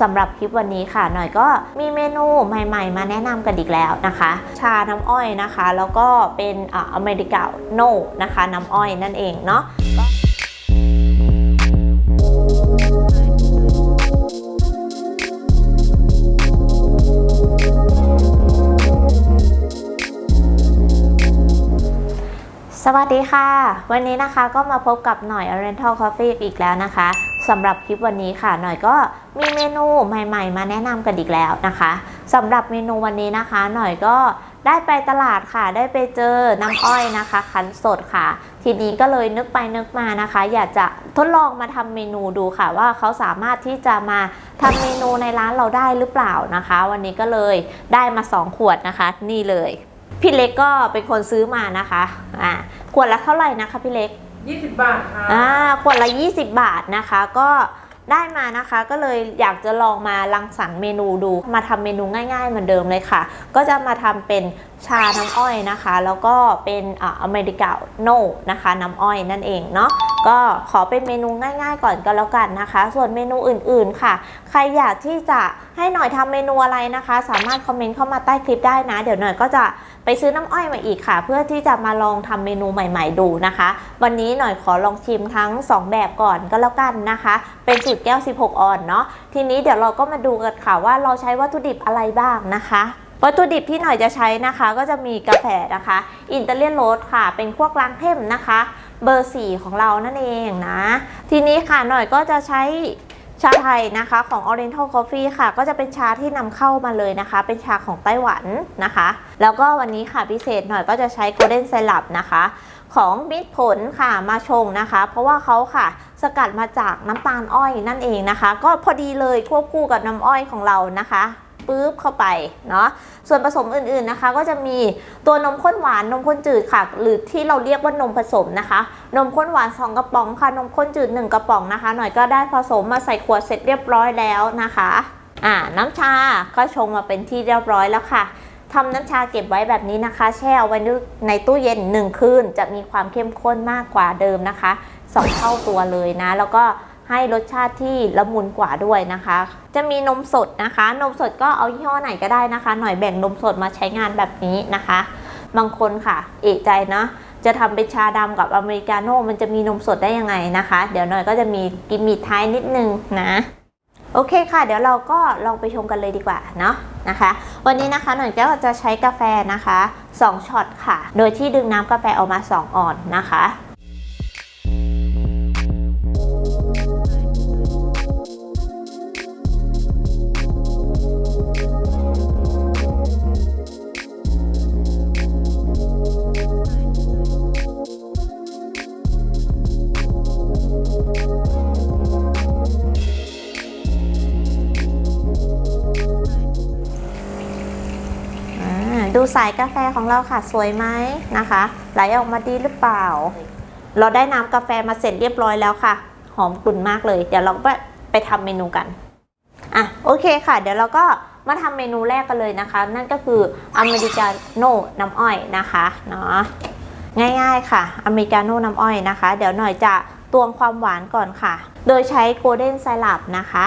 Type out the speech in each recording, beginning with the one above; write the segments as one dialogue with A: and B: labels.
A: สำหรับคลิปวันนี้ค่ะ หน่อยก็มีเมนูใหม่ ๆ มาแนะนำกันอีกแล้วนะคะ ชาน้ำอ้อยนะคะ แล้วก็เป็นอเมริกาโน่นะคะ น้ำอ้อยนั่นเองเนาะ สวัสดีค่ะ วันนี้นะคะก็มาพบกับหน่อย Oriental Coffee อีกแล้วนะคะสำหรับคลิปวันนี้ค่ะ หน่อยก็มีเมนูใหม่ ๆ มาแนะนำกันอีกแล้วนะคะสำหรับเมนูวันนี้นะคะ หน่อยก็ได้ไปตลาดค่ะได้ไปเจอน้ำอ้อยนะคะคั้นสดค่ะ ทีนี้ก็เลยนึกไปนึกมานะคะ อยากจะทดลองมาทำเมนูดูค่ะ ว่าเขาสามารถที่จะมาทำเมนูในร้านเราได้หรือเปล่านะคะ วันนี้ก็เลยได้มา 2 ขวดนะคะ นี่เลย พี่เล็กก็เป็นคนซื้อมานะคะอ่าขวดละเท่าไหร่นะคะพี่เล็ก
B: 20 บาทค่ะ
A: อ่าขวดละ 20 บาทนะคะ ก็ได้มานะคะ ก็เลยอยากจะลองมารังสรรค์เมนูดู มาทำเมนูง่ายๆเหมือนเดิมเลยค่ะ ก็จะมาทำเป็น ชาน้ำอ้อยนะคะ แล้วก็เป็นอเมริกาโน่นะคะน้ำอ้อยนั่นเองเนาะก็ขอเป็นเมนูง่ายๆก่อนก็แล้วกันนะคะ ส่วนเมนูอื่นๆค่ะ ใครอยากที่จะให้หน่อยทำเมนูอะไรนะคะ สามารถคอมเมนต์เข้ามาใต้คลิปได้นะ เดี๋ยวหน่อยก็จะไปซื้อน้ำอ้อยมาอีกค่ะ เพื่อที่จะมาลองทำเมนูใหม่ ๆ ดูนะคะ วันนี้หน่อยขอลองชิมทั้ง 2 แบบก่อนก็แล้วกันนะคะ เป็นสูตรแก้ว 16 ออนเนาะทีนี้เดี๋ยวเราก็มาดูกันค่ะว่าเราใช้วัตถุดิบอะไรบ้างนะคะ วัตถุดิบที่หน่อยจะใช้นะคะ ก็จะมีกาแฟนะคะ อินเตอร์เลียนโรสค่ะ เป็นพวกล้างเข้มนะคะ เบอร์ 4 ของเรานั่นเองนะ ทีนี้ค่ะหน่อยก็จะใช้ชาไทยนะคะของ Oriental Coffee ค่ะ ก็จะเป็นชาที่นำเข้ามาเลยนะคะ เป็นชาของไต้หวันนะคะ แล้วก็วันนี้ค่ะพิเศษหน่อยก็จะใช้ Golden Syrup นะคะของมิตรผลค่ะมาชงนะคะ เพราะว่าเขาค่ะ สกัดมาจากน้ำตาลอ้อยนั่นเองนะคะ ก็พอดีเลยควบคู่กับน้ำอ้อยของเรานะคะ ปุ๊บเข้าไปเนาะส่วนผสมอื่นๆนะคะ ก็จะมีตัวนมข้นหวานนมข้นจืดค่ะ หรือที่เราเรียกว่านมผสมนะคะ นมข้นหวาน 2 กระป๋องค่ะนมข้นจืด 1 กระป๋องนะคะ หน่อยก็ได้ผสมมาใส่ขวดเสร็จเรียบร้อยแล้วนะคะอ่าน้ำชาก็ชงมาเป็นที่เรียบร้อยแล้วค่ะทำน้ำชาเก็บไว้แบบนี้นะคะ แช่เอาไว้ในตู้เย็น 1 คืน จะมีความเข้มข้นมากกว่าเดิมนะคะ 2 เท่าตัวเลยนะ แล้วก็ ให้รสชาติที่ละมุนกว่าด้วยนะคะ จะมีนมสดนะคะ นมสดก็เอายี่ห้อไหนก็ได้นะคะ หน่อยแบ่งนมสดมาใช้งานแบบนี้นะคะ บางคนค่ะ เอกใจนะจะทำเป็นชาดำกับอเมริกาโน่มันจะมีนมสดได้ยังไงนะคะ เดี๋ยวหน่อยก็จะมีกิมมิท้ายนิดนึงนะโอเคค่ะ เดี๋ยวเราก็ลองไปชมกันเลยดีกว่าเนาะนะคะ วันนี้นะคะหน่อยก็จะใช้กาแฟนะคะ 2ช็อตค่ะ โดยที่ดึงน้ำกาแฟออกมา 2 ออนนะคะ ดูสายกาแฟของเราค่ะสวยไหมนะคะ ไหลออกมาดีหรือเปล่า เราได้น้ำกาแฟมาเสร็จเรียบร้อยแล้วค่ะ หอมกลุ่นมากเลย เดี๋ยวเราไปไปทำเมนูกันอะโอเคค่ะ เดี๋ยวเราก็มาทำเมนูแรกกันเลยนะคะ นั่นก็คืออเมริกาโน่น้ำอ้อยนะคะเนาะง่ายๆค่ะอเมริกาโน่น้ำอ้อยนะคะ เดี๋ยวหน่อยจะตวงความหวานก่อนค่ะ โดยใช้โกลเด้นไซรัปนะคะ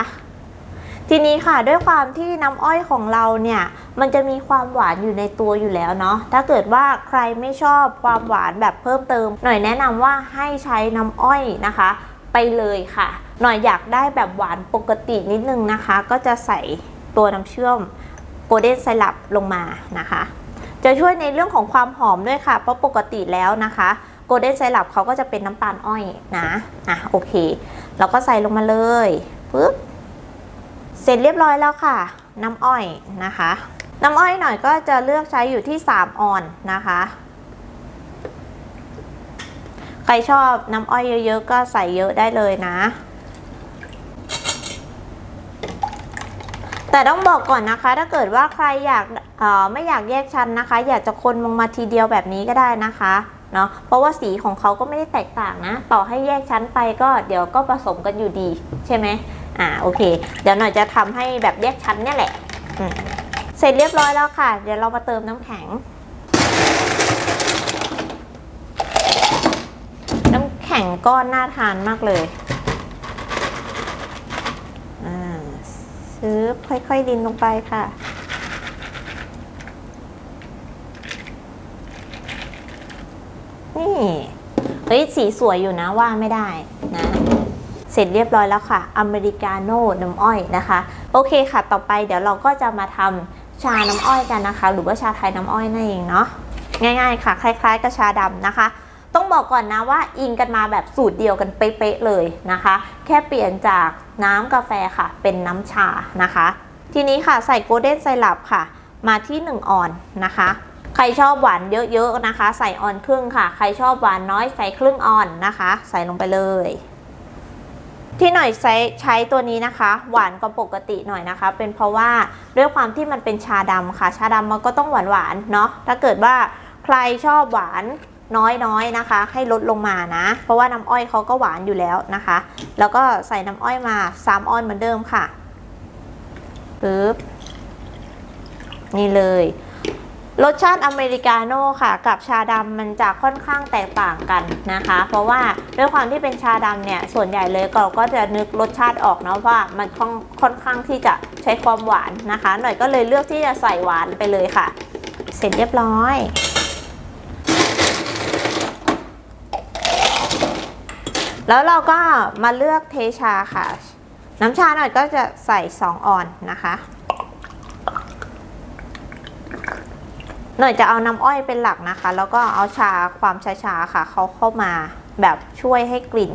A: ทีนี้ค่ะด้วยความที่น้ำอ้อยของเราเนี่ยมันจะมีความหวานอยู่ในตัวอยู่แล้วเนาะถ้าเกิดว่าใครไม่ชอบความหวานแบบเพิ่มเติม หน่อยแนะนำว่าให้ใช้น้ำอ้อยนะคะ ไปเลยค่ะ หน่อยอยากได้แบบหวานปกตินิดนึงนะคะ ก็จะใส่ตัวน้ำเชื่อมโกลเด้นไซรัปลงมานะคะ จะช่วยในเรื่องของความหอมด้วยค่ะ เพราะปกติแล้วนะคะโกลเด้นไซรัปเขาก็จะเป็นน้ำตาลอ้อยนะอะโอเค เราก็ใส่ลงมาเลยปึ๊บ สร็จเรียบร้อยแล้วค่ะ น้ำอ้อยนะคะ น้ำอ้อยหน่อยก็จะเลือกใช้อยู่ที่ 3 ออนนะคะ ใครชอบน้ำอ้อยเยอะๆก็ใส่เยอะได้เลยนะ แต่ต้องบอกก่อนนะคะ ถ้าเกิดว่าใครอยากเอ่อไม่อยากแยกชั้นนะคะ อยากจะคนลงมาทีเดียวแบบนี้ก็ได้นะคะเนาะเพราะว่าสีของเขาก็ไม่ได้แตกต่างนะ ต่อให้แยกชั้นไปก็เดี๋ยวก็ผสมกันอยู่ดีใช่ไหม อ่าโอเค เดี๋ยวหน่อยจะทำให้แบบแยกชั้นเนี่ยแหละเสร็จเรียบร้อยแล้วค่ะ เดี๋ยวเรามาเติมน้ำแข็ง น้ำแข็งก้อนน่าทานมากเลยอ่าซื้อค่อยๆดินลงไปค่ะ นี่ เฮ้ย สีสวยอยู่นะว่าไม่ได้ สร็จเรียบร้อยแล้วค่ะ อเมริกาโน่น้ำอ้อยนะคะ โอเคค่ะ ต่อไปเดี๋ยวเราก็จะมาทำชาน้ำอ้อยกันนะคะ หรือว่าชาไทยน้ำอ้อยนั่นเองเนาะ ง่ายๆค่ะ คล้าย ๆกับชาดำนะคะ ต้องบอกก่อนนะว่าอิงกันมาแบบสูตรเดียวกันเป๊ะๆเลยนะคะ แค่เปลี่ยนจากน้ำกาแฟค่ะ เป็นน้ำชานะคะ ทีนี้ค่ะใส่โกลเด้นไซรัปค่ะ มาที่1ออนนะคะใครชอบหวานเยอะๆนะคะ ใส่ออนครึ่งค่ะ ใครชอบหวานน้อยใส่ครึ่งออนนะคะ ใส่ลงไปเลย ที่หน่อยใช้ใช้ตัวนี้นะคะ หวานกว่าปกติหน่อยนะคะ เป็นเพราะว่าด้วยความที่มันเป็นชาดำค่ะ ชาดำมันก็ต้องหวานหวานเนาะถ้าเกิดว่าใครชอบหวานน้อยๆนะคะ ให้ลดลงมานะ เพราะว่าน้ำอ้อยเขาก็หวานอยู่แล้วนะคะ แล้วก็ใส่น้ำอ้อยมา3ออนเหมือนเดิมค่ะปึ๊บนี่เลย รสชาติอเมริกาโน่ค่ะ กับชาดำมันจะค่อนข้างแตกต่างกันนะคะ เพราะว่าด้วยความที่เป็นชาดำเนี่ยส่วนใหญ่เลยเราก็จะนึกรสชาติออกเนาะว่ามันค่อนค่อนข้างที่จะใช้ความหวานนะคะ หน่อยก็เลยเลือกที่จะใส่หวานไปเลยค่ะ เสร็จเรียบร้อยแล้วเราก็มาเลือกเทชาค่ะ น้ำชาหน่อยก็จะใส่ 2 ออนนะคะ หน่อยจะเอาน้ำอ้อยเป็นหลักนะคะ แล้วก็เอาชาความชาๆค่ะ เขาเข้ามาแบบช่วยให้กลิ่น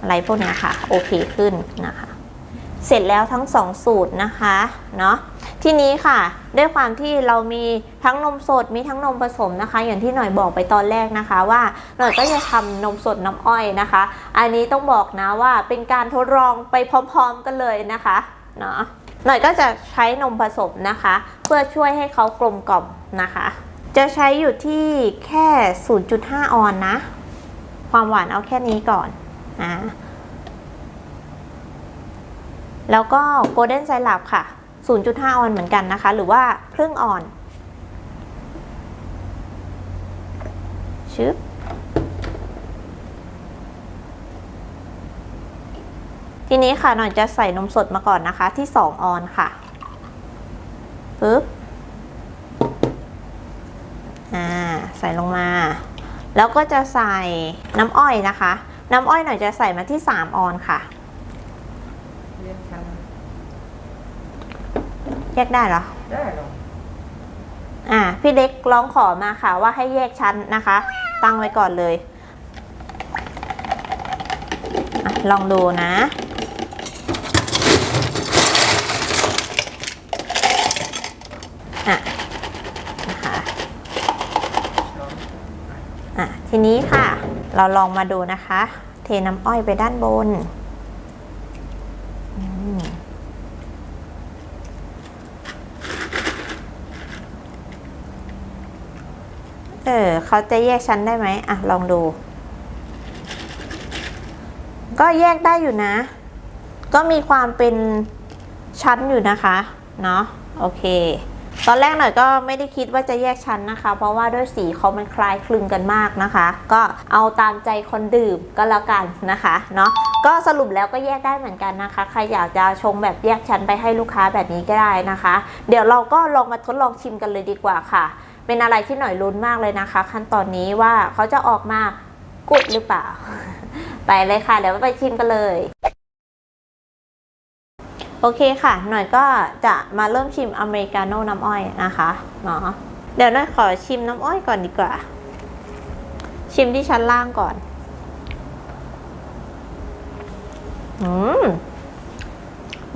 A: อะไรพวกนี้ค่ะ โอเคขึ้นนะคะ เสร็จแล้วทั้งสองสูตรนะคะเนาะทีนี้ค่ะ ด้วยความที่เรามีทั้งนมสดมีทั้งนมผสมนะคะ อย่างที่หน่อยบอกไปตอนแรกนะคะ ว่าหน่อยก็จะทำนมสดน้ำอ้อยนะคะ อันนี้ต้องบอกนะว่าเป็นการทดลองไปพร้อม ๆ กันเลยนะคะเนาะ หน่อยก็จะใช้นมผสมนะคะ เพื่อช่วยให้เขากลมกล่อมนะคะ จะใช้อยู่ที่แค่ 0.5 ออนนะ ความหวานเอาแค่นี้ก่อนอ่าแล้วก็โกลเด้นไซรัปค่ะ 0.5 ออนเหมือนกันนะคะ หรือว่าครึ่งออนชึบ ทีนี้ค่ะหน่อยจะใส่นมสดมาก่อนนะคะที่ 2 ออนค่ะปึ๊บอ่าใส่ลงมา แล้วก็จะใส่น้ำอ้อยนะคะ น้ำอ้อยหน่อยจะใส่มาที่ 3 ออนค่ะ
B: เรียกฉัน
A: แยกได้เหรอ
B: ได้หรอ
A: อ่าพี่เล็กร้องขอมาค่ะว่าให้แยกชั้นนะคะ ตั้งไว้ก่อนเลยอะลองดูนะอะ นะคะ อะ ทีนี้ค่ะ เราลองมาดูนะคะ เทน้ำอ้อยไปด้านบนอเออเขาจะแยกชั้นได้ไหมอะ ลองดู ก็แยกได้อยู่นะ ก็มีความเป็นชั้นอยู่นะคะ เนาะโอเค ตอนแรกหน่อยก็ไม่ได้คิดว่าจะแยกชั้นนะคะ เพราะว่าด้วยสีเขามันคล้ายคลึงกันมากนะคะ ก็เอาตามใจคนดื่มก็แล้วกันนะคะเนาะก็สรุปแล้วก็แยกได้เหมือนกันนะคะ ใครอยากจะชงแบบแยกชั้นไปให้ลูกค้าแบบนี้ก็ได้นะคะ เดี๋ยวเราก็ลองมาทดลองชิมกันเลยดีกว่าค่ะ เป็นอะไรที่หน่อยลุ้นมากเลยนะคะ ขั้นตอนนี้ว่าเขาจะออกมากุดหรือเปล่า ไปเลยค่ะเดี๋ยวไปชิมกันเลย โอเคค่ะ หน่อยก็จะมาเริ่มชิมอเมริกาโน่น้ำอ้อยนะคะเนาะเดี๋ยวหน่อยขอชิมน้ำอ้อยก่อนดีกว่า ชิมที่ชั้นล่างก่อน อืม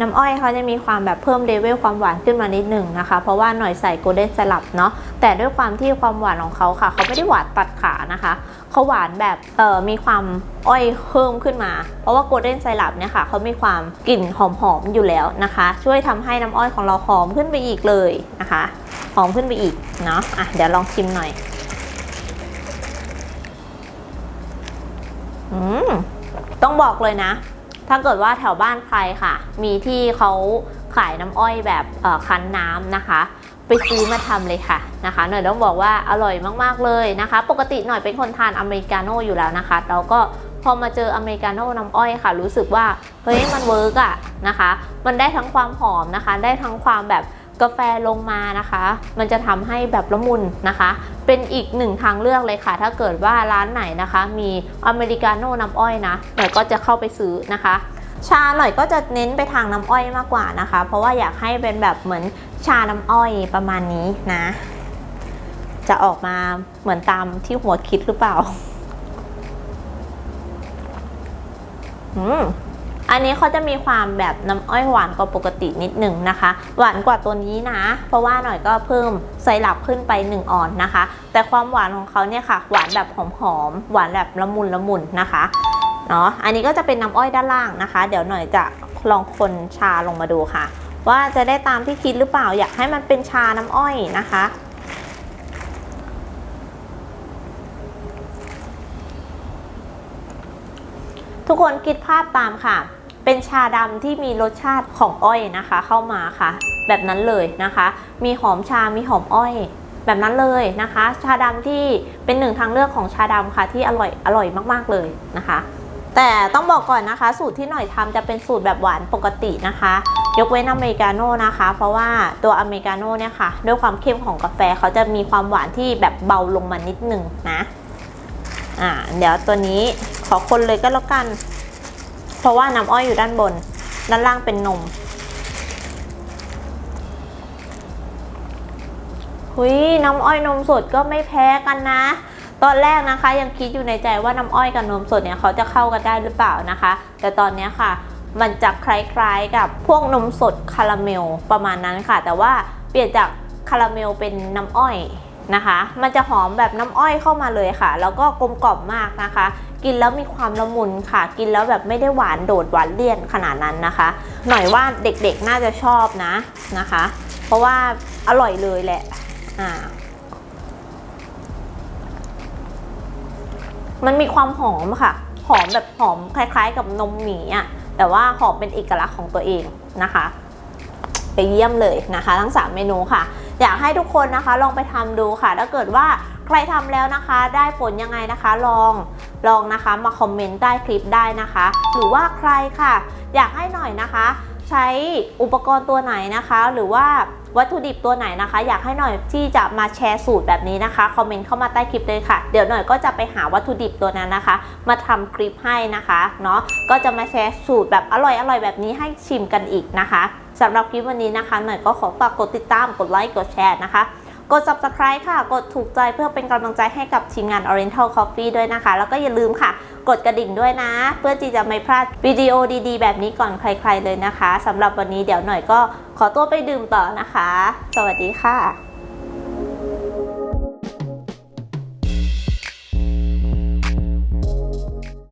A: น้ำอ้อยเขาจะมีความแบบเพิ่มเลเวลความหวานขึ้นมานิดหนึ่งนะคะ เพราะว่าหน่อยใส่โกลเด้นสลับเนาะแต่ด้วยความที่ความหวานของเขาค่ะ เขาไม่ได้หวานตัดขานะคะ เขาหวานแบบเอ่อมีความอ้อยเพิ่มขึ้นมา เพราะว่าโกลเด้นไซรัปเนี่ยค่ะเขามีความกลิ่นหอมๆอยู่แล้วนะคะ ช่วยทำให้น้ำอ้อยของเราหอมขึ้นไปอีกเลยนะคะหอมขึ้นไปอีกเนาะอะเดี๋ยวลองชิมหน่อยอืมต้องบอกเลยนะ ถ้าเกิดว่าแถวบ้านใครค่ะ มีที่เขาขายน้ำอ้อยแบบคั้นน้ำนะคะ ไปซื้อมาทำเลยค่ะนะคะ หน่อยต้องบอกว่าอร่อยมากๆเลยนะคะ ปกติหน่อยเป็นคนทานอเมริกาโน่อยู่แล้วนะคะเราก็พอมาเจออเมริกาโน่น้ำอ้อยค่ะ รู้สึกว่าเฮ้ยมันเวิร์กอะนะคะ มันได้ทั้งความหอมนะคะ ได้ทั้งความแบบกาแฟลงมานะคะ มันจะทำให้แบบละมุนนะคะ เป็นอีกหนึ่งทางเลือกเลยค่ะ ถ้าเกิดว่าร้านไหนนะคะ มีอเมริกาโน่น้ำอ้อยนะหน่อยก็จะเข้าไปซื้อนะคะ ชาหน่อยก็จะเน้นไปทางน้ำอ้อยมากกว่านะคะ เพราะว่าอยากให้เป็นแบบเหมือนชาน้ำอ้อยประมาณนี้นะ จะออกมาเหมือนตามที่หัวคิดหรือเปล่าอืมอันนี้เขาจะมีความแบบน้ำอ้อยหวานกว่าปกตินิดหนึ่งนะคะ หวานกว่าตัวนี้นะ เพราะว่าหน่อยก็เพิ่มไซรัปขึ้นไป 1ออนนะคะ แต่ความหวานของเขาเนี่ยค่ะ หวานแบบหอมๆหวานแบบละมุนละมุนนะคะ เนาะอันนี้ก็จะเป็นน้ำอ้อยด้านล่างนะคะ เดี๋ยวหน่อยจะลองคนชาลงมาดูค่ะ ว่าจะได้ตามที่คิดหรือเปล่าอยากให้มันเป็นชาน้ำอ้อยนะคะ ทุกคนคิดภาพตามค่ะ เป็นชาดำที่มีรสชาติของอ้อยนะคะ เข้ามาค่ะ แบบนั้นเลยนะคะ มีหอมชา มีหอมอ้อยแบบนั้นเลยนะคะ ชาดำที่เป็นหนึ่งทางเลือกของชาดำค่ะที่อร่อยอร่อยมาก ๆ เลยนะคะ แต่ต้องบอกก่อนนะคะ สูตรที่หน่อยทำจะเป็นสูตรแบบหวานปกตินะคะ ยกเว้นอเมริกาโน่นะคะ เพราะว่าตัวอเมริกาโน่เนี่ยค่ะ ด้วยความเข้มของกาแฟเขาจะมีความหวานที่แบบเบาลงมานิดนึงนะอ่าเดี๋ยวตัวนี้ขอคนเลยก็แล้วกัน เพราะว่าน้ำอ้อยอยู่ด้านบน ด้านล่างเป็นนมหุยน้ำอ้อยนมสดก็ไม่แพ้กันนะ ตอนแรกนะคะยังคิดอยู่ในใจว่าน้ำอ้อยกับนมสดเนี่ยเขาจะเข้ากันได้หรือเปล่านะคะ แต่ตอนนี้ค่ะมันจะคล้ายๆกับพวกนมสดคาราเมลประมาณนั้นค่ะ แต่ว่าเปลี่ยนจากคาราเมลเป็นน้ำอ้อยนะคะ มันจะหอมแบบน้ำอ้อยเข้ามาเลยค่ะ แล้วก็กลมกล่อมมากนะคะ กินแล้วมีความละมุนค่ะ กินแล้วแบบไม่ได้หวานโดดหวานเลี่ยนขนาดนั้นนะคะ หน่อยว่าเด็กๆน่าจะชอบนะนะคะ เพราะว่าอร่อยเลยแหละอ่า มันมีความหอมค่ะ หอมแบบหอมคล้าย ๆ กับนมหมีอะ แต่ว่าหอมเป็นเอกลักษณ์ของตัวเองนะคะ ไปเยี่ยมเลยนะคะ ทั้ง 3 เมนูค่ะ อยากให้ทุกคนนะคะลองไปทำดูค่ะ ถ้าเกิดว่าใครทำแล้วนะคะ ได้ผลยังไงนะคะ ลองลองนะคะมาคอมเมนต์ใต้คลิปได้นะคะ หรือว่าใครค่ะ อยากให้หน่อยนะคะ ใช้อุปกรณ์ตัวไหนนะคะ หรือว่า วัตถุดิบตัวไหนนะคะ อยากให้หน่อยที่จะมาแชร์สูตรแบบนี้นะคะคอมเมนต์เข้ามาใต้คลิปเลยค่ะ เดี๋ยวหน่อยก็จะไปหาวัตถุดิบตัวนั้นนะคะ มาทำคลิปให้นะคะเนาะก็จะมาแชร์สูตรแบบอร่อยอร่อยแบบนี้ให้ชิมกันอีกนะคะสำหรับคลิปวันนี้นะคะหน่อยก็ขอฝากกดติดตามกดไลค์กดแชร์นะคะ กด subscribe ค่ะ กดถูกใจเพื่อเป็นกำลังใจให้กับทีมงาน Oriental Coffee ด้วยนะคะ แล้วก็อย่าลืมค่ะ กดกระดิ่งด้วยนะ เพื่อที่จะไม่พลาดวิดีโอดีๆ แบบนี้ก่อนใคร ๆเลยนะคะสำหรับวันนี้เดี๋ยวหน่อยก็ขอตัวไปดื่มต่อนะคะ สวัสดีค่ะ